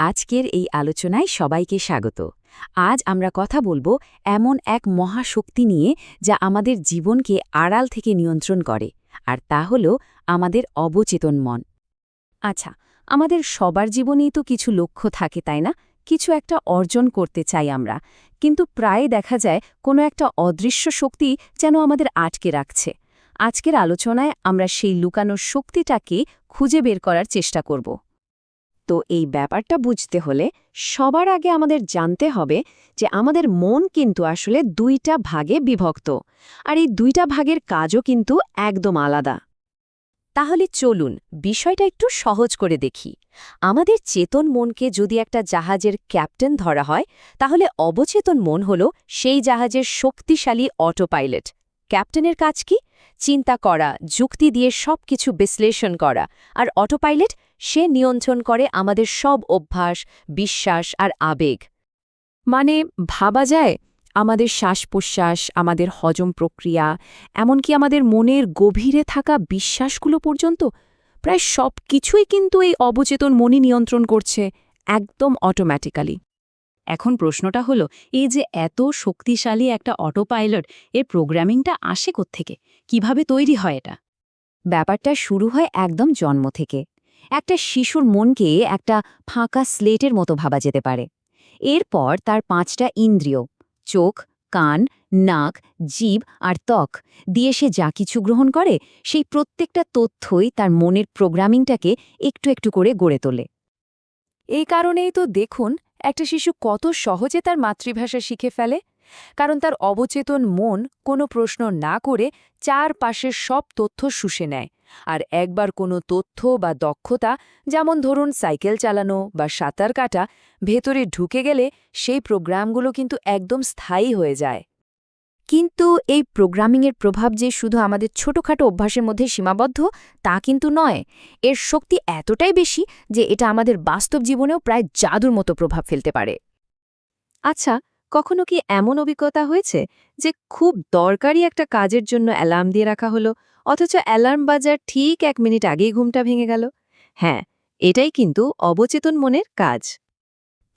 আজকের এই আলোচনায় সবাইকে স্বাগত। আজ আমরা কথা বলব এমন এক মহাশক্তি নিয়ে যা আমাদের জীবনকে আড়াল থেকে নিয়ন্ত্রণ করে, আর তা হল আমাদের অবচেতন মন। আচ্ছা আমাদের সবার জীবনেই তো কিছু লক্ষ্য থাকে, তাই না? কিছু একটা অর্জন করতে চাই আমরা, কিন্তু প্রায় দেখা যায় কোনো একটা অদৃশ্য শক্তি যেন আমাদের আটকে রাখছে। আজকের আলোচনায় আমরা সেই লুকানোর শক্তিটাকে খুঁজে বের করার চেষ্টা করব। তো এই ব্যাপারটা বুঝতে হলে সবার আগে আমাদের জানতে হবে যে আমাদের মন কিন্তু আসলে দুইটা ভাগে বিভক্ত। আর এই দুইটা ভাগের কাজও কিন্তু একদম আলাদা। তাহলে চলুন, বিষয়টা একটু সহজ করে দেখি। আমাদের চেতন মনকে যদি একটা জাহাজের ক্যাপ্টেন ধরা হয়, তাহলে অবচেতন মন হল সেই জাহাজের শক্তিশালী অটো পাইলট ক্যাপ্টেনের কাজ কি? চিন্তা করা, যুক্তি দিয়ে সব কিছু বিশ্লেষণ করা। আর অটো পাইলট সে নিয়ন্ত্রণ করে আমাদের সব অভ্যাস, বিশ্বাস আর আবেগ। মানে ভাবা যায়, আমাদের শ্বাস প্রশ্বাস আমাদের হজম প্রক্রিয়া, এমনকি আমাদের মনের গভীরে থাকা বিশ্বাসগুলো পর্যন্ত, প্রায় সব কিছুই কিন্তু এই অবচেতন মনই নিয়ন্ত্রণ করছে, একদম অটোম্যাটিক্যালি এখন প্রশ্নটা হলো, এই যে এত শক্তিশালী একটা অটো পাইলট এর প্রোগ্রামিংটা আসে থেকে কীভাবে তৈরি হয় এটা? ব্যাপারটা শুরু হয় একদম জন্ম থেকে। একটা শিশুর মনকে একটা ফাঁকা স্লেটের মতো ভাবা যেতে পারে। এরপর তার পাঁচটা ইন্দ্রিয়, চোখ, কান, নাক জীব আর ত্বক, দিয়ে সে যা কিছু গ্রহণ করে, সেই প্রত্যেকটা তথ্যই তার মনের প্রোগ্রামিংটাকে একটু একটু করে গড়ে তোলে। এই কারণেই তো দেখুন, একটা শিশু কত সহজে তার মাতৃভাষা শিখে ফেলে। কারণ তার অবচেতন মন কোনো প্রশ্ন না করে চারপাশের সব তথ্য শুষে নেয়। আর একবার কোনো তথ্য বা দক্ষতা, যেমন ধরুন সাইকেল চালানো বা সাঁতার কাটা, ভেতরে ঢুকে গেলে সেই প্রোগ্রামগুলো কিন্তু একদম স্থায়ী হয়ে যায়। কিন্তু এই প্রোগ্রামিংয়ের প্রভাব যে শুধু আমাদের ছোটখাটো অভ্যাসের মধ্যে সীমাবদ্ধ, তা কিন্তু নয়। এর শক্তি এতটাই বেশি যে এটা আমাদের বাস্তব জীবনেও প্রায় জাদুর মতো প্রভাব ফেলতে পারে। আচ্ছা কখনো কি এমন অভিজ্ঞতা হয়েছে যে খুব দরকারি একটা কাজের জন্য অ্যালার্ম দিয়ে রাখা হলো, অথচ অ্যালার্ম বাজার ঠিক এক মিনিট আগেই ঘুমটা ভেঙে গেল? হ্যাঁ এটাই কিন্তু অবচেতন মনের কাজ।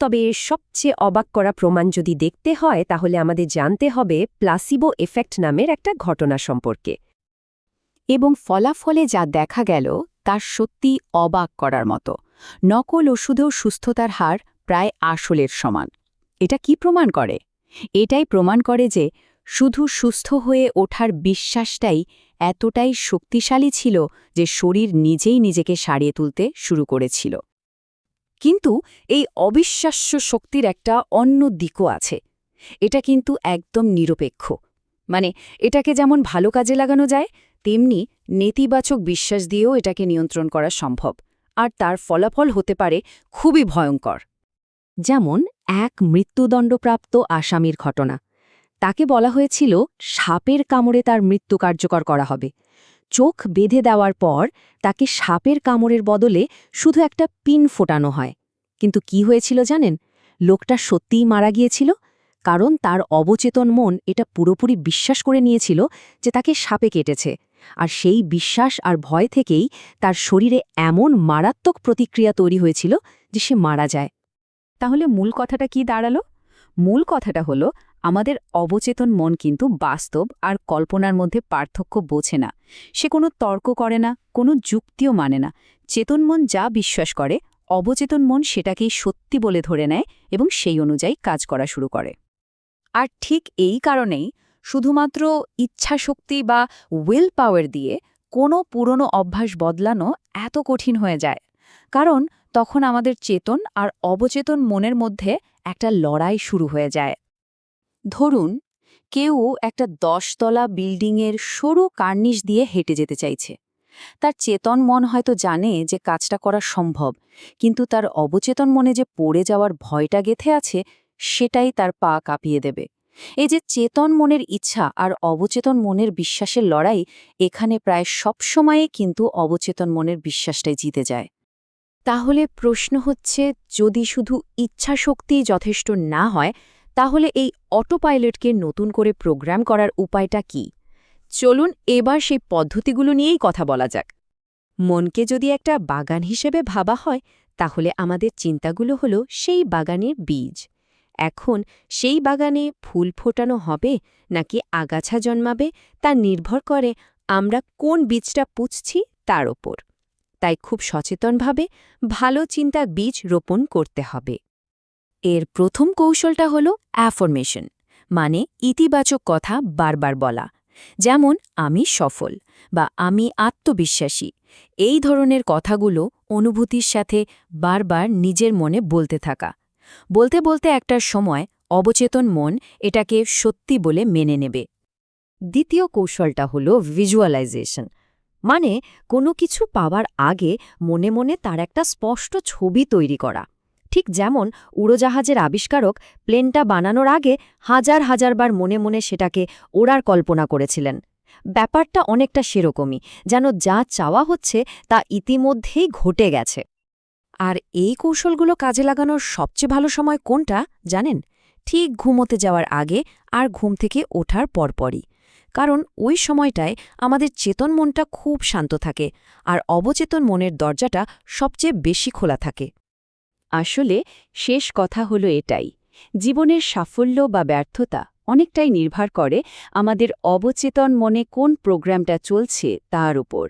তবে সবচেয়ে অবাক করা প্রমাণ যদি দেখতে হয়, তাহলে আমাদের জানতে হবে প্লাসিবো এফেক্ট নামের একটা ঘটনা সম্পর্কে। এবং ফলাফলে যা দেখা গেল তার সত্যি অবাক করার মতো। নকল ওষুধেও সুস্থতার হার প্রায় আসলের সমান। এটা কি প্রমাণ করে? এটাই প্রমাণ করে যে শুধু সুস্থ হয়ে ওঠার বিশ্বাসটাই এতটাই শক্তিশালী ছিল যে শরীর নিজেই নিজেকে সারিয়ে তুলতে শুরু করেছিল। কিন্তু এই অবিশ্বাস্য শক্তির একটা অন্য দিকও আছে। এটা কিন্তু একদম নিরপেক্ষ। মানে এটাকে যেমন ভালো কাজে লাগানো যায়, তেমনি নেতিবাচক বিশ্বাস দিয়েও এটাকে নিয়ন্ত্রণ করা সম্ভব। আর তার ফলাফল হতে পারে খুবই ভয়ঙ্কর। যেমন এক মৃত্যুদণ্ডপ্রাপ্ত আসামির ঘটনা। তাকে বলা হয়েছিল, সাপের কামড়ে তার মৃত্যু কার্যকর করা হবে। চোখ বেঁধে দেওয়ার পর তাকে সাপের কামড়ের বদলে শুধু একটা পিন ফোটানো হয়। কিন্তু কি হয়েছিল জানেন? লোকটা সত্যিই মারা গিয়েছিল, কারণ তার অবচেতন মন এটা পুরোপুরি বিশ্বাস করে নিয়েছিল যে তাকে সাপে কেটেছে। আর সেই বিশ্বাস আর ভয় থেকেই তার শরীরে এমন মারাত্মক প্রতিক্রিয়া তৈরি হয়েছিল যে সে মারা যায়। তাহলে মূল কথাটা কি দাঁড়াল? মূল কথাটা হলো, আমাদের অবচেতন মন কিন্তু বাস্তব আর কল্পনার মধ্যে পার্থক্য বোঝে না। সে কোনো তর্ক করে না, কোনো যুক্তিও মানে না। চেতন মন যা বিশ্বাস করে, অবচেতন মন সেটাকেই সত্যি বলে ধরে নেয় এবং সেই অনুযায়ী কাজ করা শুরু করে। আর ঠিক এই কারণেই শুধুমাত্র ইচ্ছাশক্তি বা উইল পাওয়ার দিয়ে কোনো পুরনো অভ্যাস বদলানো এত কঠিন হয়ে যায়। কারণ তখন আমাদের চেতন আর অবচেতন মনের মধ্যে একটা লড়াই শুরু হয়ে যায়। ধরুন, কেউ একটা দশতলা বিল্ডিংয়ের সরু কার্নিশ দিয়ে হেঁটে যেতে চাইছে। তার চেতন মন হয়তো জানে যে কাজটা করা সম্ভব, কিন্তু তার অবচেতন মনে যে পড়ে যাওয়ার ভয়টা গেথে আছে, সেটাই তার পা কাঁপিয়ে দেবে। এই যে চেতন মনের ইচ্ছা আর অবচেতন মনের বিশ্বাসের লড়াই, এখানে প্রায় সবসময়ে কিন্তু অবচেতন মনের বিশ্বাসটাই জিতে যায়। তাহলে প্রশ্ন হচ্ছে, যদি শুধু ইচ্ছাশক্তি যথেষ্ট না হয়, তাহলে এই অটো পাইলটকে নতুন করে প্রোগ্রাম করার উপায়টা কি? চলুন এবার সেই পদ্ধতিগুলো নিয়েই কথা বলা যাক। মনকে যদি একটা বাগান হিসেবে ভাবা হয়, তাহলে আমাদের চিন্তাগুলো হলো সেই বাগানের বীজ। এখন সেই বাগানে ফুল ফোটানো হবে, নাকি আগাছা জন্মাবে, তা নির্ভর করে আমরা কোন বীজটা পুঁছছি তার ওপর। তাই খুব সচেতনভাবে ভালো চিন্তা বীজ রোপণ করতে হবে। এর প্রথম কৌশলটা হল অ্যাফরমেশন মানে ইতিবাচক কথা বারবার বলা। যেমন, আমি সফল বা আমি আত্মবিশ্বাসী এই ধরনের কথাগুলো অনুভূতির সাথে বারবার নিজের মনে বলতে থাকা। বলতে বলতে একটা সময় অবচেতন মন এটাকে সত্যি বলে মেনে নেবে। দ্বিতীয় কৌশলটা হলো ভিজুয়ালাইজেশন মানে কোনো কিছু পাওয়ার আগে মনে মনে তার একটা স্পষ্ট ছবি তৈরি করা। ঠিক যেমন উড়োজাহাজের আবিষ্কারক প্লেনটা বানানোর আগে হাজার হাজারবার মনে মনে সেটাকে ওড়ার কল্পনা করেছিলেন। ব্যাপারটা অনেকটা সেরকমই, যেন যা চাওয়া হচ্ছে তা ইতিমধ্যেই ঘটে গেছে। আর এই কৌশলগুলো কাজে লাগানোর সবচেয়ে ভালো সময় কোনটা জানেন? ঠিক ঘুমোতে যাওয়ার আগে আর ঘুম থেকে ওঠার পরপরই। কারণ ওই সময়টায় আমাদের চেতন মনটা খুব শান্ত থাকে আর অবচেতন মনের দরজাটা সবচেয়ে বেশি খোলা থাকে। আসলে শেষ কথা হলো এটাই, জীবনের সাফল্য বা ব্যর্থতা অনেকটাই নির্ভর করে আমাদের অবচেতন মনে কোন প্রোগ্রামটা চলছে তার উপর।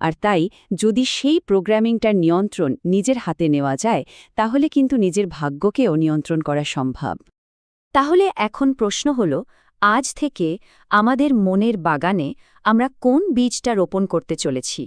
আর তাই যদি সেই প্রোগ্রামিংটার নিয়ন্ত্রণ নিজের হাতে নেওয়া যায়, তাহলে কিন্তু নিজের ভাগ্যকেও নিয়ন্ত্রণ করা সম্ভব। তাহলে এখন প্রশ্ন হল আজ থেকে আমাদের মনের বাগানে আমরা কোন বীজটা রোপণ করতে চলেছি?